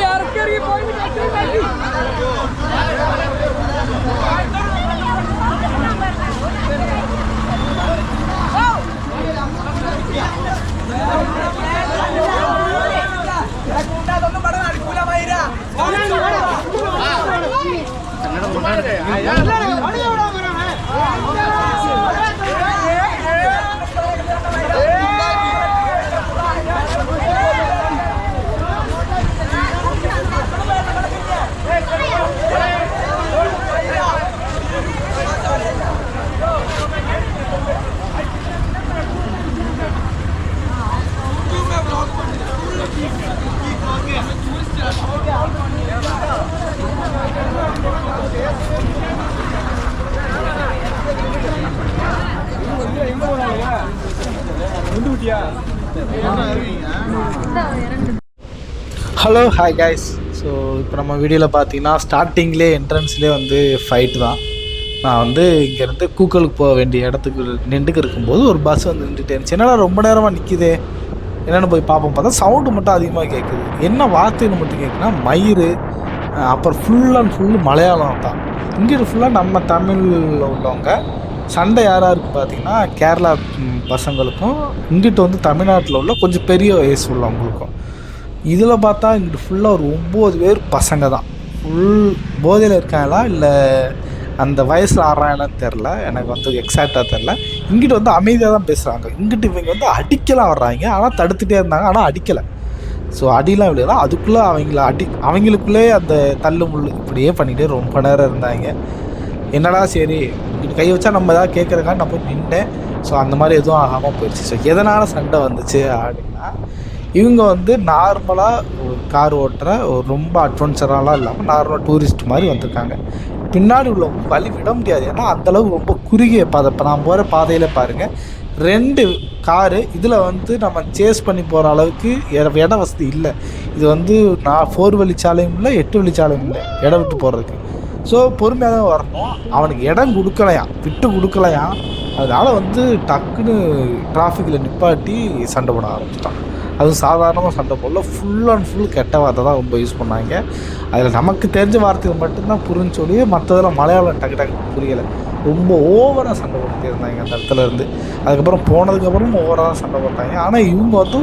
யாருக்கு போய் பாருங்க ஹலோ ஹாய் கைஸ் ஸோ இப்போ நம்ம வீடியோவில் பார்த்தீங்கன்னா ஸ்டார்டிங்லேயே என்ட்ரன்ஸ்லேயே வந்து ஃபைட் தான். நான் வந்து இங்கேருந்து கூக்கலுக்கு போக வேண்டிய இடத்துக்கு நின்றுக்கு இருக்கும்போது ஒரு பஸ் வந்து நின்றுட்டே இருந்துச்சு. என்னடா ரொம்ப நேரமாக நிற்கிதே என்னென்னு போய் பார்ப்போம். பார்த்தா சவுண்டு மட்டும் அதிகமாக கேட்குது என்ன வார்த்தைன்னு மட்டும் கேட்குன்னா மயிறு அப்புறம் ஃபுல் அண்ட் ஃபுல்லு மலையாளம் தான். இங்கிட்டு ஃபுல்லாக நம்ம தமிழில் உள்ளவங்க சண்டை யாராக இருக்குது பார்த்தீங்கன்னா கேரளா பசங்களுக்கும் இங்கிட்டு வந்து தமிழ்நாட்டில் உள்ள கொஞ்சம் பெரிய வயசு உள்ளவங்களுக்கும். இதில் பார்த்தா இங்கிட்டு ஃபுல்லாக ஒரு ஒம்பது பேர் பசங்க தான். ஃபுல் போதையில் இருக்காங்களா? இல்லை அந்த வயசில் ஆடுறாங்களான்னு தெரில எனக்கு வந்து எக்ஸாக்டாக தெரில இங்கிட்டு வந்து அமைதியாக தான் பேசுகிறாங்க இங்கிட்டு இவங்க வந்து அடிக்கலாம் வர்றாங்க. ஆனால் தடுத்துட்டே இருந்தாங்க. ஆனால் அடிக்கலை. ஸோ அடிலாம் விழுதா அதுக்குள்ளே அவங்கள அடி அவங்களுக்குள்ளே அந்த தள்ளு முள்ளு இப்படியே பண்ணிகிட்டே ரொம்ப நேரம் இருந்தாங்க. என்னடா சரி இப்படி கை வச்சா நம்ம ஏதாவது கேட்குறக்கான்னு நான் போய் நின்றேன். ஸோ அந்த மாதிரி எதுவும் ஆகாமல் போயிடுச்சு. ஸோ எதனால் சண்டை வந்துச்சு அப்படின்னா இவங்க வந்து நார்மலாக ஒரு கார் ஓட்டுற ஒரு ரொம்ப அட்வென்ச்சராலாம் இல்லாமல் நார்மலாக டூரிஸ்ட் மாதிரி வந்திருக்காங்க. பின்னாடி உள்ளவங்க வழி விட முடியாது. ஏன்னா அந்தளவுக்கு ரொம்ப குறுகிய பாதை. இப்போ நான் போகிற பாதையில் பாருங்கள் ரெண்டு காரு இதில் வந்து நம்ம சேஸ் பண்ணி போகிற அளவுக்கு இட இட வசதி இல்லை. இது வந்து நான் ஃபோர் வழிச்சாலையும் இல்லை எட்டு வழிச்சாலையும் இல்லை. இடம் விட்டு போகிறதுக்கு ஸோ பொறுமையாக தான் வரணும். அவனுக்கு இடம் கொடுக்கலையாம் விட்டு கொடுக்கலையாம் அதனால் வந்து டக்குன்னு டிராஃபிக்கில் நிப்பாட்டி சண்டை போட ஆரம்பிச்சிட்டான். அதுவும் சாதாரணமாக சண்டை போடல. ஃபுல் அண்ட் ஃபுல் கெட்ட வார்த்தை தான் ரொம்ப யூஸ் பண்ணாங்க. அதில் நமக்கு தெரிஞ்ச வார்த்தைகள் மட்டும்தான் புரிஞ்சு சொல்லி மற்றதெல்லாம் மலையாளம் டக்கு டக்கு புரியலை. ரொம்ப ஓவராக சண்டை போட்டுட்டே இருந்தாங்க அந்த இடத்துல இருந்து. அதுக்கப்புறம் போனதுக்கப்புறம் ஓவராக தான் சண்டை போட்டாங்க. ஆனால் இவங்க வந்து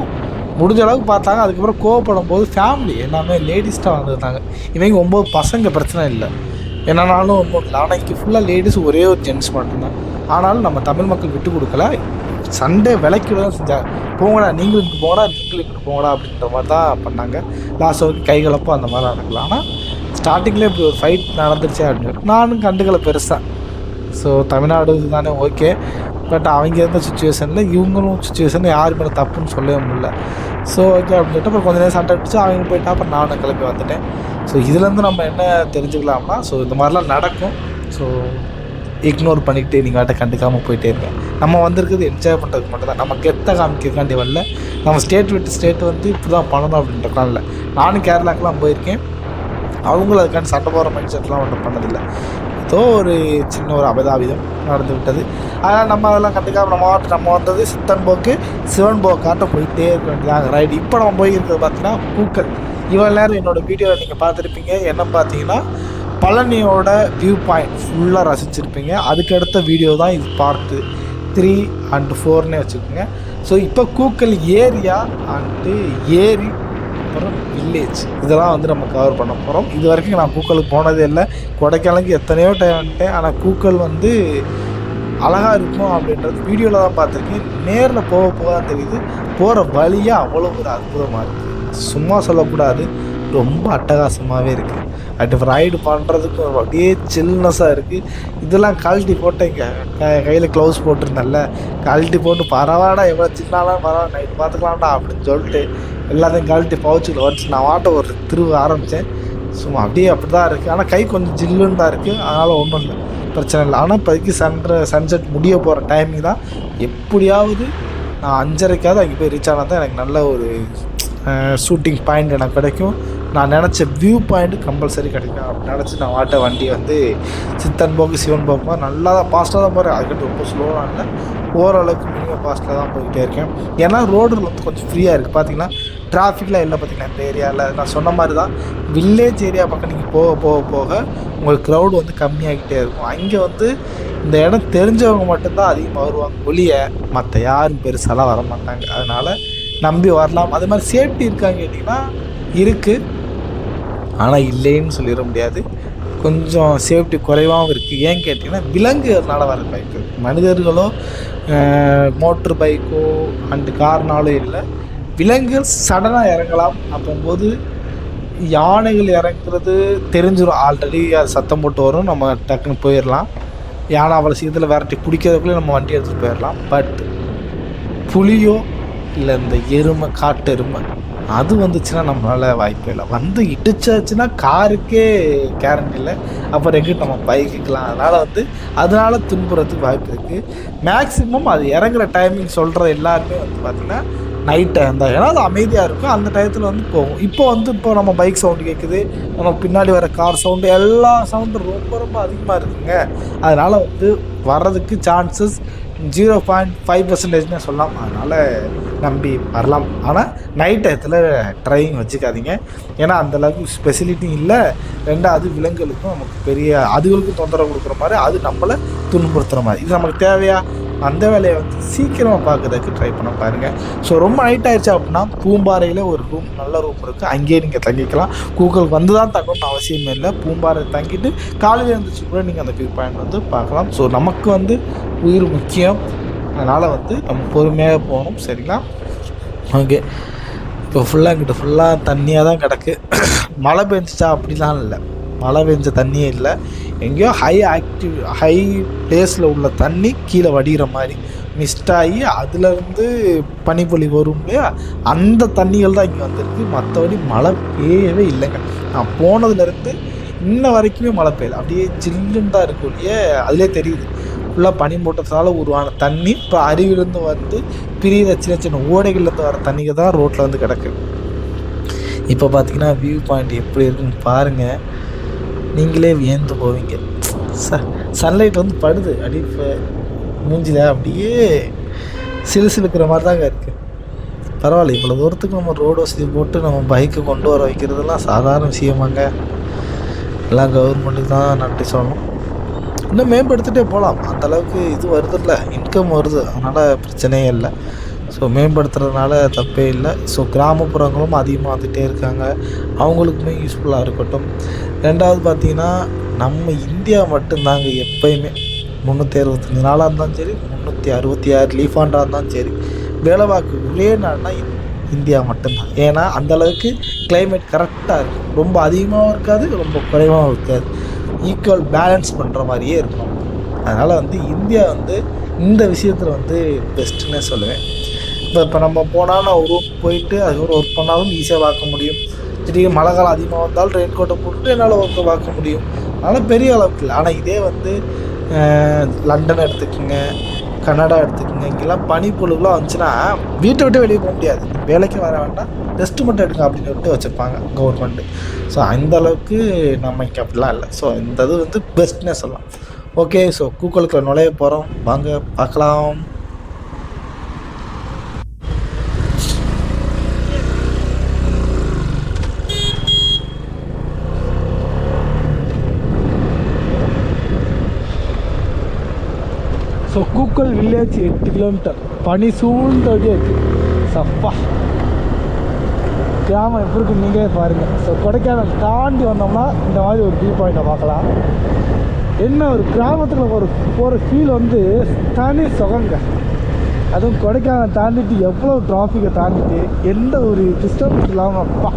முடிஞ்ச அளவுக்கு பார்த்தாங்க. அதுக்கப்புறம் கோவப்படும் போது ஃபேமிலி எல்லாமே லேடிஸ்டாக வந்திருந்தாங்க இவங்க ஒம்பது பசங்க பிரச்சனை இல்லை. என்னன்னாலும் ஒன்றும் இல்லை ஆனால் இங்கே ஃபுல்லாக லேடிஸ் ஒரே ஒரு ஜென்ஸ் மட்டும்தான். ஆனாலும் நம்ம தமிழ் மக்கள் விட்டு கொடுக்கல. சண்டே விலைக்கு தான் செஞ்சாங்க போங்கடா நீங்களும் இங்கே போங்கடா நீங்களும் இங்கிட்டு போங்கடா அப்படின்ற மாதிரி தான் பண்ணாங்க. லாஸ்ட் வரைக்கும் கைகளப்போ அந்த மாதிரி நடக்கலாம் ஆனால் ஸ்டார்டிங்லேயே இப்படி ஒரு ஃபைட் நடந்துருச்சு அப்படின்னு நானும் கண்டுகளை பெருசாக ஸோ தமிழ்நாடு தானே ஓகே பட் அவங்க இருந்த சுச்சுவேஷனில் இவங்களும் சுச்சுவேஷனில் யார் மேலே தப்புன்னு சொல்லவே முடியல. ஸோ ஓகே அப்படின்னு சொல்லிட்டு அப்புறம் கொஞ்ச நேரம் சண்டை அடிச்சு அவங்க போயிட்டா அப்புறம் நானும் கிளம்பி வந்துட்டேன். ஸோ இதுலேருந்து நம்ம என்ன தெரிஞ்சுக்கலாம்னா ஸோ இந்த மாதிரிலாம் நடக்கும். ஸோ இக்னோர் பண்ணிக்கிட்டு நீங்கள் வாட்ட கண்டுக்காமல் போயிட்டே இருக்கேன் நம்ம வந்திருக்கிறது என்ஜாய் பண்ணுறதுக்கு மட்டும் தான் நம்ம கெத்த காமிக்கிறதுக்காண்டி வரல. நம்ம ஸ்டேட் விட்டு ஸ்டேட் வந்து இப்படி தான் பண்ணணும் அப்படின்றதுலாம் இல்லை நானும் கேரளாக்கெலாம் போயிருக்கேன். அவங்களும் அதுக்காண்டி சண்டை போகிற மைண்ட் செட்லாம் ஒன்றும் பண்ணதில்லை. ஏதோ ஒரு சின்ன ஒரு அபதாவிதம் நடந்து விட்டது அதனால் நம்ம அதெல்லாம் கண்டுக்காம நம்ம வாட்டு நம்ம வந்தது சித்தன் போக்கு சிவன் போக்காட்ட போயிட்டே இருக்க வேண்டியதாக. ரைடு இப்போ நம்ம போயிருக்கிறது பார்த்தீங்கன்னா பூக்கள். இவ்வளோ நேரம் என்னோடய வீடியோவில் நீங்கள் பார்த்துருப்பீங்க. என்ன பார்த்தீங்கன்னா பழனியோட வியூ பாயிண்ட் ஃபுல்லாக ரசிச்சிருப்பீங்க. அதுக்கடுத்த வீடியோ தான் இது பார்த்து த்ரீ அண்டு ஃபோர்னே வச்சுக்கோங்க. ஸோ இப்போ கூக்கல் ஏரியா அண்டு ஏரி அப்புறம் வில்லேஜ் இதெல்லாம் வந்து நம்ம கவர் பண்ண போகிறோம் இது வரைக்கும் நான் பூக்களுக்கு போனதே இல்லை. கொடைக்கானலுக்கு எத்தனையோ டைம் வந்துட்டேன். ஆனால் பூக்கள் வந்து அழகாக இருக்கும் அப்படின்றது வீடியோவில் தான் பார்த்துருக்கேன். நேரில் போக போக தான் தெரியுது. போகிற வழியாக அவ்வளோ ஒரு அற்புதமாக இருக்குது சும்மா சொல்லக்கூடாது. ரொம்ப அட்டகாசமாகவே இருக்குது அட் ரைடு பண்ணுறதுக்கு அப்படியே சில்னஸாக இருக்குது இதெல்லாம் கழட்டி போட்டேங்க க கையில் க்ளவுஸ் போட்டிருந்தேன்ல. கழட்டி போட்டு பரவாடா எவ்வளோ சின்னாலும் பரவாயில்ல நைட் பார்த்துக்கலாம்டா அப்படின்னு சொல்லிட்டு எல்லாத்தையும் கழட்டி பவுச்சில் வச்சு நான் வாட்ட ஒரு திருவ ஆரம்பித்தேன். சும்மா அப்படியே அப்படி தான் இருக்குது ஆனால் கை கொஞ்சம் ஜில்லுன்னு தான் இருக்குது அதனால் ஒன்றும் இல்லை. பிரச்சனை இல்லை. ஆனால் இப்போதைக்கு சன்ற சன்செட் முடிய போகிற டைமிங் தான். எப்படியாவது நான் அஞ்சரைக்காவது அங்கே போய் ரீச் ஆனால் தான் எனக்கு நல்ல ஒரு ஷூட்டிங் பாயிண்ட் எனக்கு கிடைக்கும். நான் நினச்ச வியூ பாயிண்ட் கம்பல்சரி கிடைக்கும். அப்படின்னு நினச்சி நான் வாட்ட வண்டி வந்து சித்தன் போக்கு சிவன் போக்கு நல்லா தான் ஃபாஸ்ட்டாக தான் போகிறேன் அதுக்கிட்ட ரொம்ப ஸ்லோவாக இல்லை. ஓரளவுக்கு மினிமம் ஃபாஸ்ட்டில் தான் போய்கிட்டே இருக்கேன். ஏன்னா ரோடு வந்து கொஞ்சம் ஃப்ரீயாக இருக்குது பார்த்தீங்கன்னா டிராஃபிக்லாம் இல்லை பார்த்தீங்கன்னா இந்த ஏரியாவில் நான் சொன்ன மாதிரி தான் வில்லேஜ் ஏரியா பக்கம் நீங்கள் போக போக போக உங்களுக்கு க்ரௌடு வந்து கம்மியாகிட்டே இருக்கும். அங்கே வந்து இந்த இடம் தெரிஞ்சவங்க மட்டும்தான் அதிகமாக வருவாங்க. ஒளிய மற்ற யாரும் பெருசாலாம் வர மாட்டாங்க. அதனால் நம்பி வரலாம். அது மாதிரி சேஃப்டி இருக்கான்னு கேட்டிங்கன்னா இருக்குது ஆனால் இல்லைன்னு சொல்லிட முடியாது. கொஞ்சம் சேஃப்டி குறைவாகவும் இருக்குது ஏன் கேட்டிங்கன்னா விலங்குனால வர பைக்கு மனிதர்களோ மோட்ரு பைக்கோ அண்டு கார்னாலும் இல்லை. விலங்குகள் சடனாக இறங்கலாம். அப்போம்போது யானைகள் இறங்குறது தெரிஞ்சிடும் ஆல்ரெடி அது சத்தம் போட்டு வரும். நம்ம டக்குன்னு போயிடலாம். யானை அவ்வளோ சீக்கிரத்தில் விரட்டி பிடிக்கிறதுக்குள்ளே நம்ம வண்டி எடுத்துகிட்டு போயிடலாம். பட் புலியோ இல்லை இந்த எருமை காட்டு எருமை அது வந்துச்சுன்னா நம்மளால் வாய்ப்பே இல்லை. வந்து இடிச்சாச்சுன்னா காருக்கே கேரண்ட் இல்லை. அப்புறம் எங்கே நம்ம பைக்குக்கலாம் அதனால் வந்து அதனால துன்புறத்துக்கு வாய்ப்பு இருக்குது மேக்ஸிமம் அது இறங்குற டைமிங் சொல்கிற எல்லாருமே வந்து பார்த்திங்கன்னா நைட் அந்த ஏன்னா அது அமைதியாக இருக்கும். அந்த டயத்தில் வந்து போகும். இப்போ வந்து இப்போ நம்ம பைக் சவுண்டு கேட்குது நம்ம பின்னாடி வர கார் சவுண்டு எல்லா சவுண்டும் ரொம்ப ரொம்ப அதிகமாக இருக்குங்க. அதனால் வந்து வர்றதுக்கு சான்சஸ் ஜீரோ பாயிண்ட் ஃபைவ் பர்சன்டேஜ்னு சொல்லலாம். அதனால் நம்பி வரலாம். ஆனால் நைட் டயத்தில் ட்ரைவிங் வச்சுக்காதீங்க. ஏன்னா அந்தளவுக்கு ஸ்பெசிலிட்டி இல்லை. ரெண்டாவது விலங்குகளுக்கும் நமக்கு பெரிய அதுகளுக்கும் தொந்தரவு கொடுக்குற மாதிரி அது நம்மளை துன்புறுத்துகிற மாதிரி. இது நமக்கு தேவையா? அந்த வேலையை வந்து சீக்கிரமாக பார்க்கறதுக்கு ட்ரை பண்ண பாருங்கள் ஸோ ரொம்ப நைட் ஆயிடுச்சு அப்படின்னா பூம்பாறையில் ஒரு ரூம் நல்ல ரூம் இருக்குது அங்கேயே நீங்கள் தங்கிக்கலாம். கூகுள் வந்து தான் தங்கணும்னு அவசியமே இல்லை. பூம்பாறை தங்கிட்டு காலையில் இருந்துச்சு கூட நீங்கள் அந்த வியூ பாயிண்ட் வந்து பார்க்கலாம். ஸோ நமக்கு வந்து உயிர் முக்கியம். அதனால் வந்து நம்ம பொறுமையாக போகணும் சரிங்களா? ஓகே. இப்போ ஃபுல்லாக இங்கிட்ட ஃபுல்லாக தண்ணியாக தான் கிடக்கு. மழை பெஞ்சிச்சா அப்படிலாம் இல்லை. மழை பெஞ்ச தண்ணியே இல்லை. எங்கேயோ ஹை ஆக்டிவ் ஹை பிளேஸில் உள்ள தண்ணி கீழே வடிகிற மாதிரி மிஸ்ட் ஆகி அதுலேருந்து பனிப்பொழி வரும் இல்லையா? அந்த தண்ணிகள் தான் இங்கே வந்திருக்கு. மற்றபடி மழை பெய்யவே இல்லைங்க. நான் போனதுலேருந்து இன்ன வரைக்குமே மழை பெய்யல. அப்படியே ஜில்லுன்னு தான் இருக்கும் இல்லையே அதிலே தெரியுது. ஃபுல்லாக பனி மூட்டத்தால் உருவான தண்ணி. இப்போ அருவிலேருந்து வந்து பிரியிற சின்ன சின்ன ஓடைகள்லேருந்து வர தண்ணிங்க தான் ரோட்டில் வந்து கிடக்கு. இப்போ பார்த்தீங்கன்னா வியூ பாயிண்ட் எப்படி இருக்குன்னு பாருங்கள் நீங்களே வியந்து போவீங்க. ச சன்லைட் வந்து படுது. அடி இப்போ மூஞ்சில அப்படியே சிலு சிலுக்கிற மாதிரி தாங்க இருக்குது பரவாயில்ல இவ்வளோ தூரத்துக்கு நம்ம ரோடு வசதி போட்டு நம்ம பைக்கை கொண்டு வர வைக்கிறதெல்லாம் சாதாரண விஷயமாங்க. எல்லாம் கவர்மெண்ட்டுக்கு தான் நன்றி சொல்லணும். இன்னும் மேம்படுத்திட்டே போகலாம். அந்த அளவுக்கு இது வருதுல்ல. இன்கம் வருது. அதனால் பிரச்சனையே இல்லை. ஸோ மேம்படுத்துறதுனால தப்பே இல்லை. ஸோ கிராமப்புறங்களும் அதிகமாக வந்துகிட்டே இருக்காங்க. அவங்களுக்குமே யூஸ்ஃபுல்லாக இருக்கட்டும். ரெண்டாவது பார்த்தீங்கன்னா நம்ம இந்தியா மட்டும்தாங்க எப்பயுமே முந்நூற்றி அறுபத்தஞ்சி நாளாக இருந்தாலும் சரி முந்நூற்றி அறுபத்தி ஆறு லீஃபாண்டாக இருந்தாலும் சரி வேலைவாக்கு ஒரே நாள்னா இந்தியா மட்டும்தான். ஏன்னா அந்தளவுக்கு கிளைமேட் கரெக்டாக இருக்கும் ரொம்ப அதிகமாகவும் இருக்காது ரொம்ப குறைவாகவும் இருக்காது. ஈக்குவல் பேலன்ஸ் பண்ணுற மாதிரியே இருக்கும். அதனால் வந்து இந்தியா வந்து இந்த விஷயத்தில் வந்து பெஸ்ட்டுன்னே சொல்லுவேன். இப்போ இப்போ நம்ம போனாலும் ஒரு ரூம் போயிட்டு அதுக்கப்புறம் ஒர்க் பண்ணாலும் ஈஸியாக பார்க்க முடியும். திடீர்னு மழை காலம் அதிகமாக வந்தாலும் ரெயின் கோட்டை போட்டுட்டு என்னால் ஒர்க்கை பார்க்க முடியும். அதனால் பெரிய அளவுக்கு இல்லை. ஆனால் இதே வந்து லண்டன் எடுத்துக்கோங்க கனடா எடுத்துக்கோங்க இங்கெல்லாம் பனிப்பொழுகுலாம் வந்துச்சுன்னா வீட்டை விட்டு வெளியே போக முடியாது. வேலைக்கு வர வேண்டாம். ரெஸ்ட் மட்டும் எடுங்க அப்படின்னு விட்டு வச்சுருப்பாங்க கவர்மெண்ட்டு ஸோ அந்த அளவுக்கு நம்ம இங்கே அப்படிலாம் இல்லை. ஸோ இந்த இது வந்து பெஸ்ட்னே சொல்லலாம். ஓகே ஸோ கூகுளுக்கு நுழைய போகிறோம் வாங்க பார்க்கலாம். ஸோ வில்லேஜ் எட்டு கிலோமீட்டர் பனி சூழ்ந்தபடியே இருக்குது சப்பா கிராமம் எப்படி இருக்கு நீங்களே பாருங்கள் ஸோ கொடைக்கானல் தாண்டி வந்தோம்னா இந்த மாதிரி ஒரு வியூ பாயிண்ட்டை பார்க்கலாம் என்ன ஒரு கிராமத்தில் ஒரு போகிற ஃபீல் வந்து தனி சுகங்க அதுவும் கொடைக்கானல் தாண்டிட்டு எவ்வளோ டிராஃபிக்கை தாண்டிட்டு எந்த ஒரு டிஸ்டர்பன்ஸ் இல்லாமல் அப்பா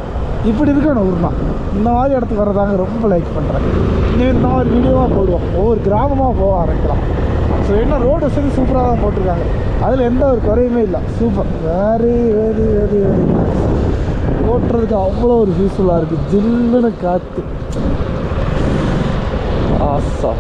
இப்படி இருக்கணும் ஊர்னா இந்த மாதிரி இடத்துக்கு வர்றதாங்க ரொம்ப லைக் பண்ணுறேன் இன்னும் இந்த மாதிரி வீடியோவாக போடுவோம் ஒவ்வொரு கிராமமாக போக ஆரம்பிக்கலாம் ஸோ என்ன ரோடு வசதி சூப்பராக தான் போட்டிருக்காங்க. அதில் எந்த ஒரு குறையுமே இல்லை. Super very very very very ஓட்டுறதுக்கு அவ்வளோ ஒரு யூஸ்ஃபுல்லாக இருக்குது ஜில்லுன்னு காற்று ஆசா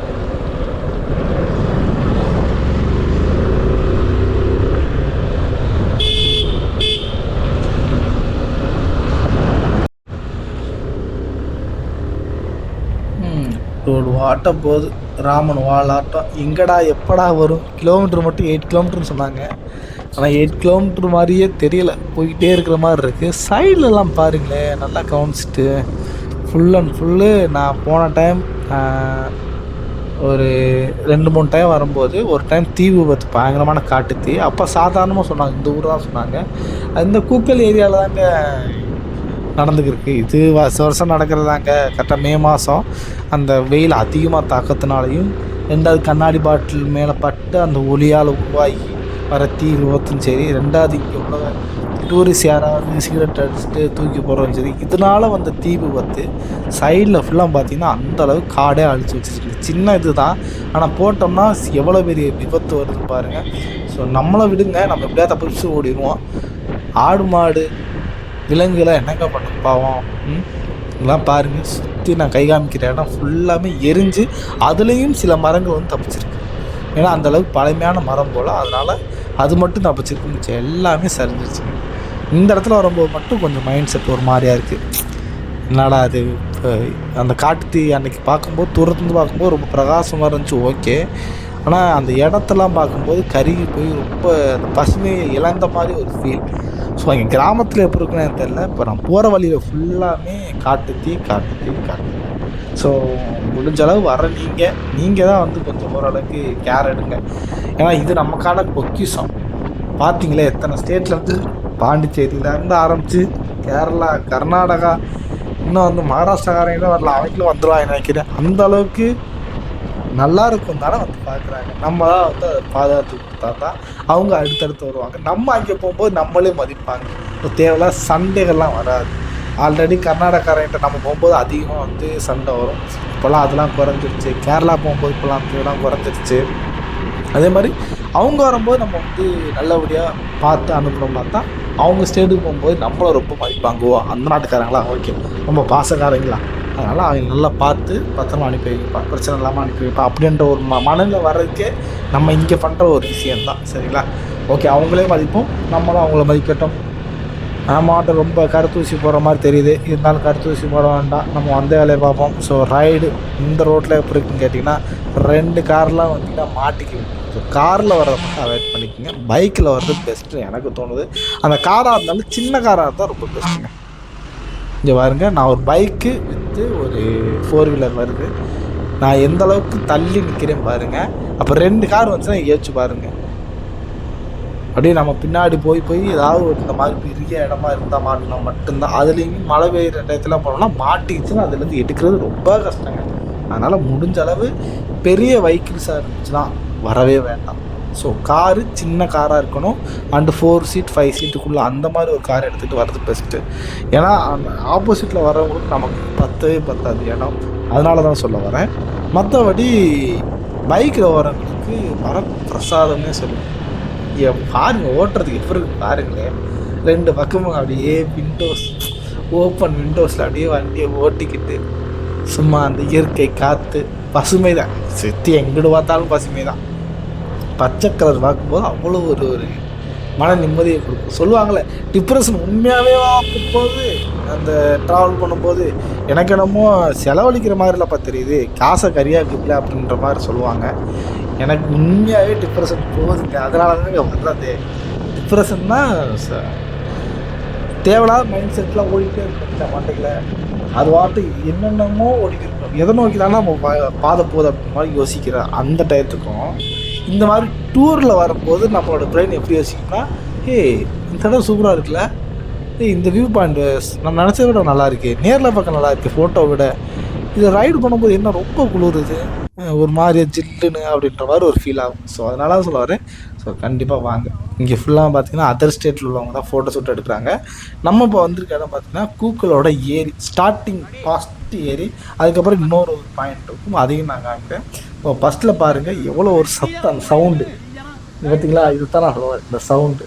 ஆட்டம் போகுது. ராமன் வால் ஆட்டம் எங்கடா எப்படா வரும்? கிலோமீட்டர் மட்டும் எயிட் கிலோமீட்டர்னு சொன்னாங்க. ஆனால் எயிட் கிலோமீட்டர் மாதிரியே தெரியல. போய்கிட்டே இருக்கிற மாதிரி இருக்குது சைட்லலாம் பாருங்களேன். நல்லா கவனிச்சிட்டு. ஃபுல் அண்ட் ஃபுல்லு நான் போன டைம் ஒரு ரெண்டு மூணு டைம் வரும்போது ஒரு டைம் தீ விபத்து. பயங்கரமான காட்டு தீ. அப்போ சாதாரணமாக சொன்னாங்க. இந்த ஊர் தான் சொன்னாங்க. இந்த கூக்கல் ஏரியாவில் தாங்க நடந்துக்கிருக்கு. இது வருஷம் வருஷம் நடக்கிறதாங்க கரெக்டாக மே மாதம் அந்த வெயில் அதிகமாக தாக்கத்தினாலையும் ரெண்டாவது கண்ணாடி பாட்டில் மேலே பட்டு அந்த ஒளியால் உருவாகி வர தீ விபத்தும் சரி ரெண்டாவது இங்கே உள்ள டூரிஸ்ட் யாராவது சிகரெட் அடிச்சுட்டு தூக்கி போகிறோம் சரி இதனால வந்த தீ விபத்து சைடில் ஃபுல்லாக பார்த்திங்கன்னா அந்தளவுக்கு காடே அழிச்சு வச்சிருக்கு. சின்ன இது தான் ஆனால் போட்டோம்னா எவ்வளோ பெரிய விபத்து வருது பாருங்கள் ஸோ நம்மளை விடுங்க. நம்ம எப்படியா தப்பிச்சு ஓடிடுவோம். ஆடு மாடு விலங்குகளை என்னங்க பண்ணும் பாவம்? இதெல்லாம் பாருங்கள் சுற்றி நான் கை காமிக்கிற இடம் ஃபுல்லாமே எரிஞ்சு அதுலேயும் சில மரங்கள் வந்து தப்பிச்சிருக்கு. ஏன்னா அந்தளவுக்கு பழமையான மரம் போல். அதனால் அது மட்டும் தப்பிச்சிருக்கு மிச்சம் எல்லாமே சரிஞ்சிருச்சுங்க இந்த இடத்துல வரும்போது மட்டும் கொஞ்சம் மைண்ட் செட் ஒரு மாதிரியாக இருக்குது என்னடா அது இப்போ அந்த காட்டு தீ அன்னைக்கு பார்க்கும்போது தூரத்துலேருந்து பார்க்கும்போது ரொம்ப பிரகாசமாக இருந்துச்சு. ஓகே. ஆனால் அந்த இடத்தெல்லாம் பார்க்கும்போது கருகி போய் ரொம்ப அந்த பசுமையை இழந்த மாதிரி ஒரு ஃபீல் ஸோ எங்கள் கிராமத்தில் எப்படி இருக்குன்னு தெரில இப்போ நான் போகிற வழியில் ஃபுல்லாமே காட்டு தீ காட்டு தீ காட்டு ஸோ முடிஞ்ச அளவு வர நீங்கள் நீங்கள் தான் வந்து கொஞ்சம் ஓரளவுக்கு கேர் எடுங்க. ஏன்னா இது நமக்கான பொக்கிஷம். பார்த்தீங்களே எத்தனை ஸ்டேட்லேருந்து பாண்டிச்சேரியிலேருந்து ஆரம்பித்து கேரளா கர்நாடகா இன்னும் வந்து மகாராஷ்டிராக்காரங்க வரல அவங்களும் வந்துடுவாங்க நினைக்கிறேன். அந்த அளவுக்கு நல்லா இருக்கும் தானே வந்து பார்க்குறாங்க நம்ம தான் வந்து அதை பாதுகாத்து கொடுத்தா தான் அவங்க அடுத்தடுத்து வருவாங்க. நம்ம அங்கே போகும்போது நம்மளே மதிப்பாங்க. இப்போ தேவையில்லாம் சண்டைகள்லாம் வராது. ஆல்ரெடி கர்நாடகாரங்கிட்ட நம்ம போகும்போது அதிகமாக வந்து சண்டை வரும். இப்போல்லாம் அதெல்லாம் குறைஞ்சிருச்சு. கேரளா போகும்போது இப்போல்லாம் அதெல்லாம் குறைஞ்சிருச்சு. அதே மாதிரி அவங்க வரும்போது நம்ம வந்து நல்லபடியாக பார்த்து அனுப்பணும் பார்த்தா அவங்க ஸ்டேட்டுக்கு போகும்போது நம்மளும் ரொம்ப மதிப்பாங்க. ஓ அந்த நாட்டுக்காரங்களா ஓகே. ரொம்ப பாசக்காரங்களா? அதனால் அவங்க நல்லா பார்த்து பத்திரமா அனுப்பி வைப்பான் பிரச்சனை இல்லாமல் அனுப்பி வைப்பா. அப்படின்ற ஒரு ம மனநிலை வர்றதுக்கே நம்ம இங்கே பண்ணுற ஒரு விஷயந்தான் சரிங்களா? ஓகே அவங்களே மதிப்போம். நம்மளும் அவங்கள மதிக்கட்டும். நம்மகிட்ட ரொம்ப கருத்தூசி போடுற மாதிரி தெரியுது. இருந்தாலும் கருத்தூசி போட வேண்டாம். நம்ம வந்த வேலையை பார்ப்போம். ஸோ ரைடு இந்த ரோட்டில் எப்படி இருக்குன்னு கேட்டிங்கன்னா ரெண்டு கார்லாம் வந்தீங்கன்னா மாட்டிக்குவோம் ஸோ காரில் வர்றத மட்டும் அவாய்ட் பண்ணிக்கோங்க. பைக்கில் வர்றது பெஸ்ட்டு எனக்கு தோணுது. அந்த காராக இருந்தாலும் சின்ன காராக இருந்தால் ரொம்ப பெஸ்ட்டுங்க இங்கே பாருங்க நான் ஒரு பைக்கு விற்று ஒரு ஃபோர் வீலர் வருது. நான் எந்த அளவுக்கு தள்ளி நிற்கிறேன் பாருங்கள் அப்போ ரெண்டு கார் வந்துச்சுன்னா ஏச்சு பாருங்கள் அப்படியே நம்ம பின்னாடி போய் போய் ஏதாவது ஒரு இந்த மாதிரி பெரிய இடமா இருந்தால் மாட்டினா மட்டும்தான். அதுலேயும் மழை பெய்யுற டயத்தில் போனோம்னா மாட்டிச்சுன்னா அதுலேருந்து எடுக்கிறது ரொம்ப கஷ்டங்க. அதனால் முடிஞ்ச அளவு பெரிய வெஹிக்கிள்ஸாக இருந்துச்சுன்னா வரவே வேண்டாம். ஸோ காரு சின்ன காராக இருக்கணும். அண்டு ஃபோர் சீட் ஃபைவ் சீட்டுக்குள்ளே அந்த மாதிரி ஒரு கார் எடுத்துகிட்டு வர்றது பெஸ்ட்டு ஏன்னா அந்த ஆப்போசிட்டில் வரவங்களுக்கு நமக்கு பத்தவே பத்தாது. இடம் அதனால தான் சொல்ல வரேன். மற்றபடி பைக்கில் வரவங்களுக்கு வர பிரசாதம்னே சொல்லுவேன் என் பாருங்க ஓட்டுறதுக்கு எப்படி இருக்கு பாருங்களேன். ரெண்டு பக்கமும் அப்படியே விண்டோஸ் ஓப்பன் விண்டோஸில் அப்படியே வண்டியை ஓட்டிக்கிட்டு சும்மா அந்த இயற்கை காற்று பசுமை தான் சுற்றி எங்கிட்டு பார்த்தாலும் பசுமை தான் பச்சை கலர் பார்க்கும்போது அவ்வளோ ஒரு ஒரு மன நிம்மதியை கொடுக்கும். சொல்லுவாங்களே டிப்ரெஷன் உண்மையாகவே போது அந்த ட்ராவல் பண்ணும்போது எனக்கு என்னமோ செலவழிக்கிற மாதிரிலப்பா தெரியுது. காசை கரியாக்குல அப்படின்ற மாதிரி சொல்லுவாங்க. எனக்கு உண்மையாகவே டிப்ரெஷன் போகுதுங்க அதனால தாங்க வர்றது. டிப்ரெஷன்னா ச- தேவையில்லாத மைண்ட் செட்லாம் ஓடிக்கிட்டே இருக்கும் மண்டையில் அது வாட்டு என்னென்னமோ ஓடிக்கிட்டு இருக்கும். எதை நோக்கி தானே நம்ம பா- பாதை போகுது அப்படின்ற மாதிரி யோசிக்கிற அந்த டயத்துக்கும் இந்த மாதிரி டூரில் வரும்போது நம்மளோட பிரெயின் எப்படி யோசிக்கும்னா ஏய் இந்த இடம் சூப்பராக இருக்குல்ல. ஏய் இந்த வியூ பாயிண்ட் நான் நினச்சத விட நல்லா இருக்கு. நேரில் பார்க்க நல்லா இருக்குது ஃபோட்டோ விட. இதை ரைடு பண்ணும்போது என்ன ரொம்ப குளிருது? ஒரு மாதிரி ஜில்லுன்னு அப்படின்ற மாதிரி ஒரு ஃபீல் ஆகும். ஸோ அதனால தான் சொல்ல வரேன். ஸோ கண்டிப்பாக வாங்க. இங்கே ஃபுல்லாக பார்த்தீங்கன்னா அதர் ஸ்டேட்டில் உள்ளவங்க தான் ஃபோட்டோ ஷூட் எடுக்கிறாங்க. நம்ம இப்போ வந்திருக்க இடம் பார்த்தீங்கன்னா கூக்களோட ஏரி ஸ்டார்டிங் ஃபஸ்ட் ஏரி அதுக்கப்புறம் இன்னொரு ஒரு பாயிண்ட் இருக்கும். அதையும் நான் காமிப்பேன் இப்போ ஃபஸ்ட்டில் பாருங்கள் எவ்வளோ ஒரு சத்தம் அந்த சவுண்டு பார்த்தீங்களா இதுதான் நான் சொல்லுவேன் இந்த சவுண்டு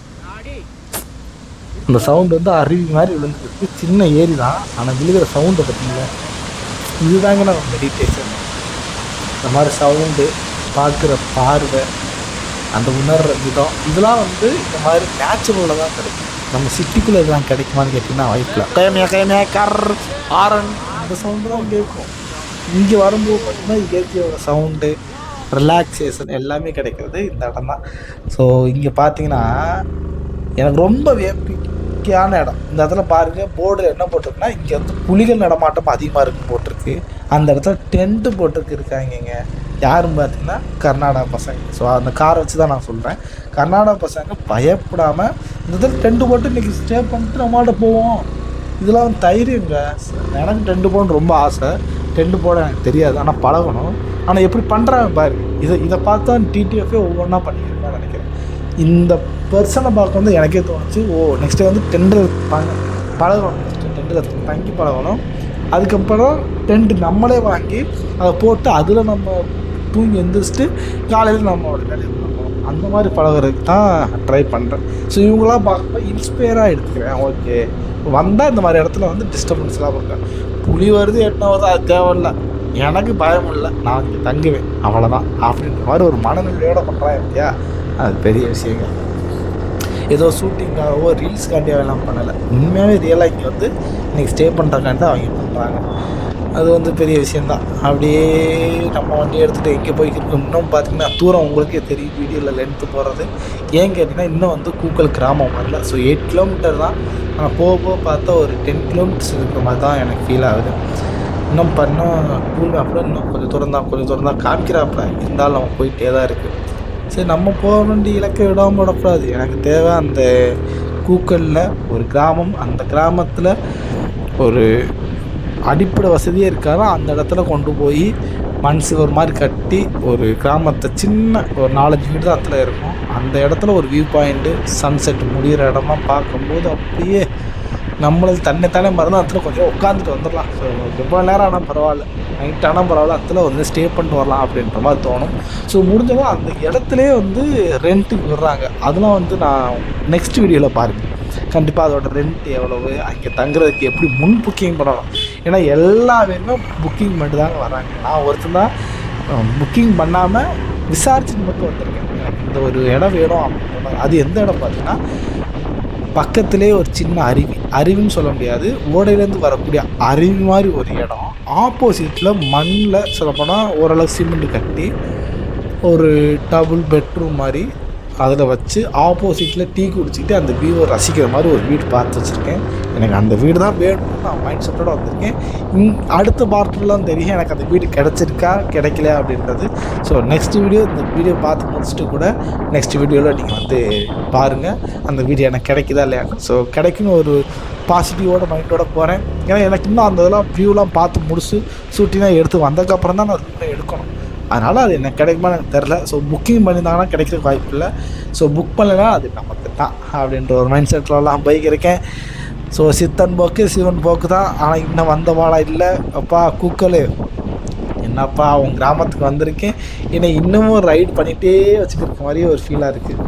அந்த சவுண்டு வந்து அருவி மாதிரி விழுந்துருக்கு. சின்ன ஏரி தான். ஆனால் விழுகிற சவுண்டை பார்த்தீங்களா இதுதாங்க நம்ம மெடிடேஷன் இந்த மாதிரி சவுண்டு பார்க்குற பார்வை அந்த உணர்ற விதம் இதெல்லாம் வந்து இந்த மாதிரி நேச்சுரலில் தான் கிடைக்கும். நம்ம சிட்டிக்குள்ளே இதெல்லாம் கிடைக்குமான்னு கேட்டிங்கன்னா வாய்ப்பில் கயமையா கயமையா கர் ஆரன் அந்த சவுண்டு தான் கேட்கும் இங்கே வரும்போது மட்டும்தான் இயற்கையோட சவுண்டு ரிலாக்ஸேஷன் எல்லாமே கிடைக்கிறது இந்த இடம் தான். ஸோ இங்கே பார்த்தீங்கன்னா எனக்கு ரொம்ப வேப்பிக்கையான இடம். இந்த இடத்துல பாருங்கள் போர்டில் என்ன போட்டிருக்குன்னா இங்கே வந்து புலிகள் நடமாட்டம் அதிகமாக இருக்கு போட்டிருக்கு. அந்த இடத்துல டென்ட்டு போட்டிருக்கு இருக்காங்கங்க. யாருன்னு பார்த்தீங்கன்னா கர்நாடகா பசங்க. ஸோ அந்த காரை வச்சு தான் நான் சொல்கிறேன் கர்நாடகா பசங்க பயப்படாமல் இந்த இதில் டென்ட்டு போட்டு இன்றைக்கி ஸ்டே பண்ணிட்டு நம்மள்ட்ட போவோம். இதெல்லாம் வந்து தைரியங்க. எனக்கு டெண்டு போகணுன்னு ரொம்ப ஆசை. டெண்டு போட எனக்கு தெரியாது. ஆனால் பழகணும். ஆனால் எப்படி பண்ணுறாங்க பாரு. இதை இதை பார்த்தா டிடிஎஃபே ஒவ்வொன்றா பண்ணிக்கிறேன் நினைக்கிறேன். இந்த பர்சனை பார்க்க வந்து எனக்கே தோணுச்சு. ஓ நெக்ஸ்ட்டு வந்து டெண்டர் பழகணும். நெக்ஸ்ட்டு டெண்டர் தங்கி பழகணும். அதுக்கப்புறம் டென்ட் நம்மளே வாங்கி அதை போட்டு அதில் நம்ம தூங்கி எழுந்திரிச்சிட்டு காலையில் நம்மளோட வேலையை பார்க்கணும் அந்த மாதிரி பழகுறதுக்கு தான் ட்ரை பண்ணுறேன் ஸோ இவங்களாம் பார்க்க இன்ஸ்பயராக எடுத்துக்கிறேன். ஓகே வந்தால் இந்த மாதிரி இடத்துல வந்து டிஸ்டர்பன்ஸ்லாம் பார்க்குறேன் புலி வருது என்ன வருது அது தேவையில்லை. எனக்கு பயம் இல்லை. நான் இங்கே தங்குவேன். அவ்வளோதான் அப்படின்ற மாதிரி ஒரு மனநிலையோட பண்ணுறேன் இல்லையா? அது பெரிய விஷயங்க ஏதோ ஷூட்டிங்காகவோ ரீல்ஸ்க்காண்டியாக எல்லாம் பண்ணலை. உண்மையாகவே ரியலாக இங்கே வந்து இன்றைக்கி ஸ்டே பண்ணுறக்காண்டி அவங்க பண்ணுறாங்க அது வந்து பெரிய விஷயந்தான் அப்படியே நம்ம வண்டி எடுத்துகிட்டு எங்கே போய்க்கிருக்கோம் இன்னும் பார்த்தீங்கன்னா தூரம் உங்களுக்கே தெரியும் வீடியோவில் லென்த்து போகிறது ஏன் கேட்டிங்கன்னா இன்னும் வந்து கூக்கல் கிராமம் வரல. ஸோ எயிட் கிலோமீட்டர் தான். ஆனால் போக போக பார்த்தா ஒரு டென் கிலோமீட்டர்ஸ் இருக்கிற மாதிரி தான் எனக்கு ஃபீல் ஆகுது. இன்னும் பண்ணால் கூல் மேப்பில் இன்னும் கொஞ்சம் தூரம் தான் கொஞ்சம் தூரம் தான் காமிக்கிறாப்புல. இருந்தாலும் நம்ம போயிட்டே தான் இருக்குது சரி நம்ம போக வேண்டிய இலக்கை விடாமல் விடக்கூடாது எனக்கு தேவை அந்த கூக்கலில் ஒரு கிராமம். அந்த கிராமத்தில் ஒரு அடிப்படை வசதியே இருக்காது. அந்த இடத்துல கொண்டு போய் மனசு ஒரு மாதிரி கட்டி ஒரு கிராமத்தை சின்ன ஒரு நாலஞ்சு வீடு தான் இடத்துல இருக்கும். அந்த இடத்துல ஒரு வியூ பாயிண்ட்டு சன்செட் முடிகிற இடமா பார்க்கும்போது அப்படியே நம்மளுக்கு தன்னை தானே மறந்து இடத்துல கொஞ்சம் உட்காந்துட்டு வந்துடலாம். ஸோ எவ்வளோ நேரம் ஆனால் பரவாயில்ல. நைட் ஆனால் பரவாயில்ல. இடத்துல வந்து ஸ்டே பண்ணிட்டு வரலாம் அப்படின்ற மாதிரி தோணும். ஸோ முடிஞ்சதும் அந்த இடத்துலையே வந்து ரெண்ட்டுக்கு விடுறாங்க. அதெல்லாம் வந்து நான் நெக்ஸ்ட் வீடியோவில் பாருங்கள் கண்டிப்பாக அதோட ரெண்ட் எவ்வளவு? அங்கே தங்குறதுக்கு எப்படி முன் புக்கிங் பண்ணணும்? ஏன்னா எல்லா பேருமே புக்கிங் பண்ணிட்டு தாங்க வராங்க நான் ஒருத்தர் தான் புக்கிங் பண்ணாமல் விசாரிச்சுட்டு மட்டும் வந்திருக்கேன். எனக்கு இந்த ஒரு இடம் வேணும் அப்படின்ற அது எந்த இடம் பார்த்தீங்கன்னா பக்கத்திலே ஒரு சின்ன அருவி. அருவின்னு சொல்ல முடியாது. ஓடையிலேருந்து வரக்கூடிய அருவி மாதிரி ஒரு இடம். ஆப்போசிட்டில் மண்ணில் சொல்லப்போனால் ஓரளவு சிமெண்ட் கட்டி ஒரு டபுள் பெட்ரூம் மாதிரி அதில் வச்சு ஆப்போசிட்டில் டீ குடிச்சிக்கிட்டு அந்த வியூவை ரசிக்கிற மாதிரி ஒரு வீடு பார்த்து வச்சுருக்கேன். எனக்கு அந்த வீடு தான் வேணும்னு நான் மைண்ட் செட்டோடு வந்திருக்கேன். இங் அடுத்த பார்ட்டிலாம் தெரியும். எனக்கு அந்த வீடு கிடச்சிருக்கா கிடைக்கல அப்படின்றது. ஸோ நெக்ஸ்ட் வீடியோ இந்த வீடியோ பார்த்து முடிச்சுட்டு கூட நெக்ஸ்ட் வீடியோவில் நீங்கள் வந்து பாருங்கள் அந்த வீடியோ எனக்கு கிடைக்குதா இல்லையான்னு ஸோ கிடைக்குன்னு ஒரு பாசிட்டிவோட மைண்டோட போகிறேன் ஏன்னா எனக்கு இன்னும் அந்த இதெல்லாம் வியூலாம் பார்த்து முடிச்சு ஷூட்டிங்லாம் எடுத்து வந்ததுக்கப்புறம் தான் நான் ரூமில் எடுக்கணும். அதனால் அது எனக்கு கிடைக்குமா எனக்கு தெரில ஸோ புக்கிங் பண்ணியிருந்தாங்கன்னா கிடைக்கிறதுக்கு வாய்ப்பு இல்லை. ஸோ புக் பண்ணலைன்னா அது நமக்கு தான் அப்படின்ற ஒரு மைண்ட் செட்லலாம் பைக் இருக்கேன். ஸோ சித்தன் போக்கு சிவன் போக்கு தான் ஆனால் இன்னும் வந்த வாழா இல்லை. அப்பா கூக்கல். என்னப்பா அவங்க கிராமத்துக்கு வந்திருக்கேன். என்னை இன்னமும் ரைட் பண்ணிகிட்டே வச்சுக்கிற மாதிரியே ஒரு ஃபீலாக இருக்குது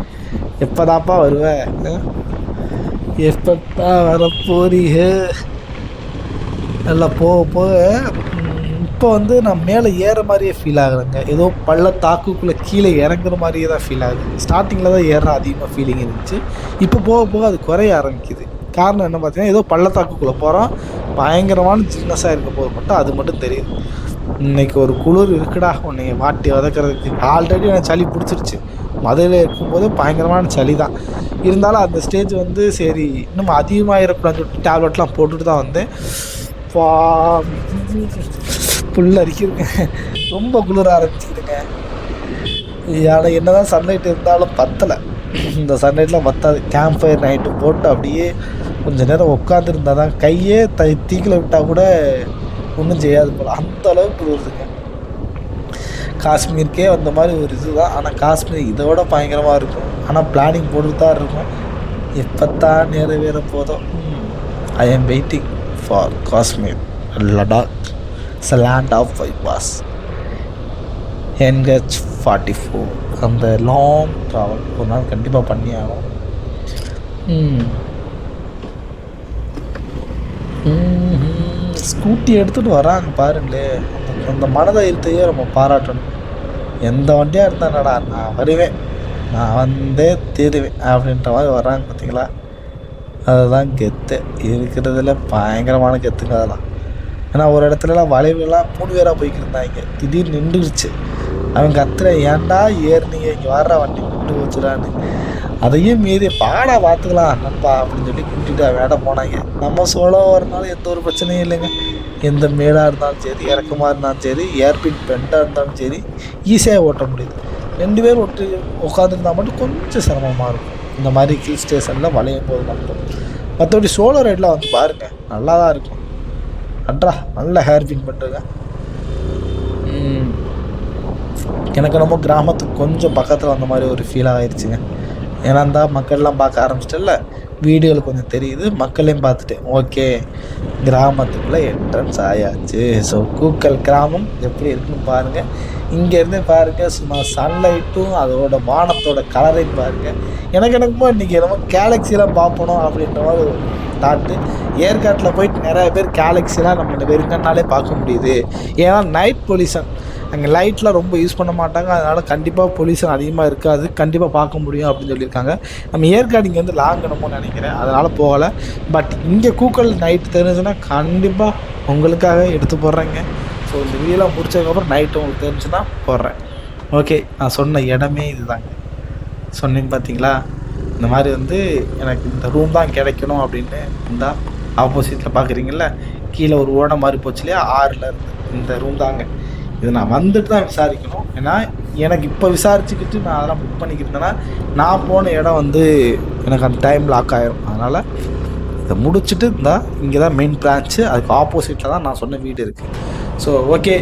எப்போதாப்பா வருவேன் எப்பப்பா வரப்போறீங்க? நல்லா போக போக இப்போ வந்து நான் மேலே ஏற மாதிரியே ஃபீல் ஆகுறேங்க ஏதோ பள்ளத்தாக்குக்குள்ளே கீழே இறங்குற மாதிரியே தான் ஃபீல் ஆகுது. ஸ்டார்டிங்கில் தான் ஏற அதிகமாக ஃபீலிங் இருந்துச்சு. இப்போ போக போக அது குறைய ஆரம்பிக்குது. காரணம் என்ன பார்த்தீங்கன்னா ஏதோ பள்ளத்தாக்குக்குள்ளே போகிறோம் பயங்கரமான ஜில்னஸாக இருக்க போது மட்டும் அது மட்டும் தெரியுது. இன்னைக்கு ஒரு குளிர் இருக்குடா. உன்னை வாட்டி வதக்கிறதுக்கு. ஆல்ரெடி எனக்கு சளி பிடிச்சிருச்சு. மதுரையில் இருக்கும்போது பயங்கரமான சளி தான். இருந்தாலும் அந்த ஸ்டேஜ் வந்து சரி இன்னும் அதிகமாக இருக்கக்கூடாதுன்னு சொல்லிட்டு டேப்லெட்லாம் போட்டுட்டு தான் வந்தேன். புல் அரிக்கிருங்க ரொம்ப குளிர ஆரம்பிச்சுதுங்க. ஆனால் என்ன தான் சன்லைட் இருந்தாலும் பத்தலை. இந்த சன்லைட்லாம் பத்தாது. கேம்ப் ஃபயர் நைட்டு போட்டு அப்படியே கொஞ்ச நேரம் உட்காந்துருந்தா தான் கையே த தீக்கில் விட்டால் கூட ஒன்றும் செய்யாது போல். அந்த அளவுக்கு குளிருதுங்க. காஷ்மீருக்கே வந்த மாதிரி ஒரு இது தான் ஆனால் காஷ்மீர் இதை விட பயங்கரமாக இருக்கும். ஆனால் பிளானிங் போட்டு தான் இருக்கும். எப்போத்தான் நிறைவேற போதும் I am waiting for Kashmir Ladakh it's land of vibes NH forty four அந்த லாங் ட்ராவல் ஒரு நாள் கண்டிப்பாக பண்ணி ஆகும் ஸ்கூட்டி எடுத்துகிட்டு வராங்க பாருங்களே. அந்த மனதைரியத்தையே நம்ம பாராட்டணும். எந்த வண்டியாக இருந்தாடா நான் வருவேன். நான் வந்தே தீருவேன் அப்படின்ற மாதிரி வராங்க பார்த்தீங்களா அதுதான் கெத்து. இருக்கிறதுல பயங்கரமான கெத்துங்க அதெல்லாம். ஏன்னா ஒரு இடத்துலலாம் வளைவுலாம் மூணு பேராக போய்க்கிட்டு இருந்தாங்க திடீர்னு நின்றுருச்சு அவன் கத்துற ஏன்டா ஏறுனீங்க? இங்கே வர்ற வண்டி நின்று வச்சுடான்னு அதையும் மீறி பாடா பார்த்துக்கலாம் நண்பா அப்படின்னு சொல்லி கூட்டிகிட்டு வேட போனாங்க. நம்ம சோலோ வரனாலும் எந்த ஒரு பிரச்சனையும் இல்லைங்க. எந்த மேடாக இருந்தாலும் சரி இறக்கமாக இருந்தாலும் சரி ஏர்பின் பெண்டாக இருந்தாலும் சரி ஈஸியாக ஓட்ட முடியுது. ரெண்டு பேர் ஒட்டு உட்காந்துருந்தா மட்டும் கொஞ்சம் சிரமமாக இருக்கும். இந்த மாதிரி ஹில் ஸ்டேஷனில் வளையும் போது மட்டும். மற்றபடி சோலோ ரைடில் வந்து பாருங்கள் நல்லா தான் இருக்கும். அட்ரா நல்ல ஹேர் பின் பண்ணுறேங்க எனக்கு நம்ம கிராமத்துக்கு கொஞ்சம் பக்கத்தில் வந்த மாதிரி ஒரு ஃபீல் ஆகிடுச்சுங்க ஏன்னா இருந்தா மக்கள்லாம் பார்க்க ஆரம்பிச்சிட்டல வீடியோவில் கொஞ்சம் தெரியுது. மக்களையும் பார்த்துட்டேன். ஓகே கிராமத்துக்குள்ளே என்ட்ரன்ஸ் ஆயாச்சு. ஸோ கூக்கல் கிராமம் எப்படி இருக்குன்னு பாருங்கள் இங்கேருந்தே பாருங்கள் சும்மா சன்லைட்டும் அதோட வானத்தோட கலரையும் பாருங்கள் எனக்கு எனக்குமோ இன்றைக்கி என்னமோ கேலக்ஸிலாம் பார்ப்பணும் அப்படின்ற மாதிரி தாட்டு ஏற்காட்டில் போயிட்டு நிறைய பேர் கேலக்ஸிலாம் நம்ம வெறுங்கன்னாலே பார்க்க முடியுது. ஏன்னா நைட் பொல்யூஷன் அங்கே லைட்லாம் ரொம்ப யூஸ் பண்ண மாட்டாங்க. அதனால் கண்டிப்பாக பொல்யூஷன் அதிகமாக இருக்காது. கண்டிப்பாக பார்க்க முடியும் அப்படின்னு சொல்லியிருக்காங்க. நம்ம ஏற்காடு இங்கேருந்து லாங்கணுமோன்னு நினைக்கிறேன். அதனால் போகலை. பட் இங்கே கூக்கல் நைட் தெரிஞ்சுன்னா கண்டிப்பாக உங்களுக்காக எடுத்து போடுறேங்க. ஸோ இந்த வீடியோலாம் முடிச்சதுக்கப்புறம் நைட்டு உங்களுக்கு தெரிஞ்சுன்னா போடுறேன். ஓகே நான் சொன்ன இடமே இதுதாங்க. சொன்னேன்னு பார்த்தீங்களா? இந்த மாதிரி வந்து எனக்கு இந்த ரூம் தான் கிடைக்கணும் அப்படின்னு இருந்தால் ஆப்போசிட்டில் பார்க்குறீங்கள கீழே ஒரு ஓட மாதிரி போச்சு இல்லையா? ஆறில் இருந்து இந்த ரூம் தாங்க. இது நான் வந்துட்டு தான் விசாரிக்கணும். ஏன்னா எனக்கு இப்போ விசாரிச்சுக்கிட்டு நான் அதெல்லாம் புக் பண்ணிக்கிட்டேன்னா நான் போன இடம் வந்து எனக்கு அந்த டைம் லாக் ஆகிரும் அதனால் இதை முடிச்சுட்டு இருந்தால் இங்கே தான் மெயின் பிரான்ச்சு அதுக்கு ஆப்போசிட்டில் தான் நான் சொன்ன வீடு இருக்குது ஸோ ஓகே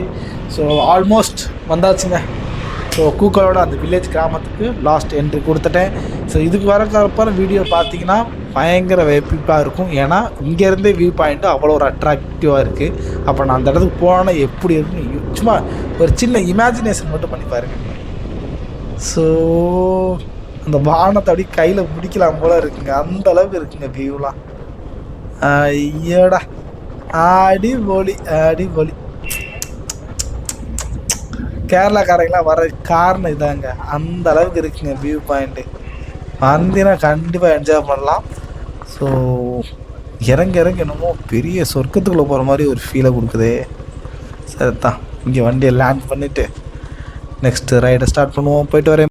ஸோ ஆல்மோஸ்ட் வந்தாச்சுங்க. ஸோ கூக்கலோட அந்த வில்லேஜ் கிராமத்துக்கு லாஸ்ட் என்ட்ரி கொடுத்துட்டேன். ஸோ இதுக்கு வரக்கப்புறம் வீடியோ பார்த்தீங்கன்னா பயங்கர வெப்பிப்பாக இருக்கும். ஏன்னா இங்கேருந்தே வியூ பாயிண்ட்டு அவ்வளோ ஒரு அட்ராக்டிவாக இருக்குது அப்போ நான் அந்த இடத்துக்கு போனால் எப்படி இருக்குன்னு சும்மா ஒரு சின்ன இமேஜினேஷன் மட்டும் பண்ணி பாருங்க. ஸோ அந்த வானத்தை அப்படியே கையில் பிடிக்கலாம் போல இருக்குங்க. அந்த அளவுக்கு இருக்குங்க வியூலாம் ஐயோடா. அடிபொலி அடிபொலி கேரளாக்காரங்களாம் வர காரணம் இதாங்க. அந்த அளவுக்கு இருக்குங்க வியூ பாயிண்ட்டு வந்தீங்கன்னா கண்டிப்பாக என்ஜாய் பண்ணலாம். ஸோ இறங்க இறங்க என்னமோ பெரிய சொர்க்கத்துக்குள்ளே போகிற மாதிரி ஒரு ஃபீலை கொடுக்குதே. சரிதான். இங்கே வண்டியை லேண்ட் பண்ணிவிட்டு நெக்ஸ்ட்டு ரைடை ஸ்டார்ட் பண்ணுவோம். போயிட்டு வரேன்.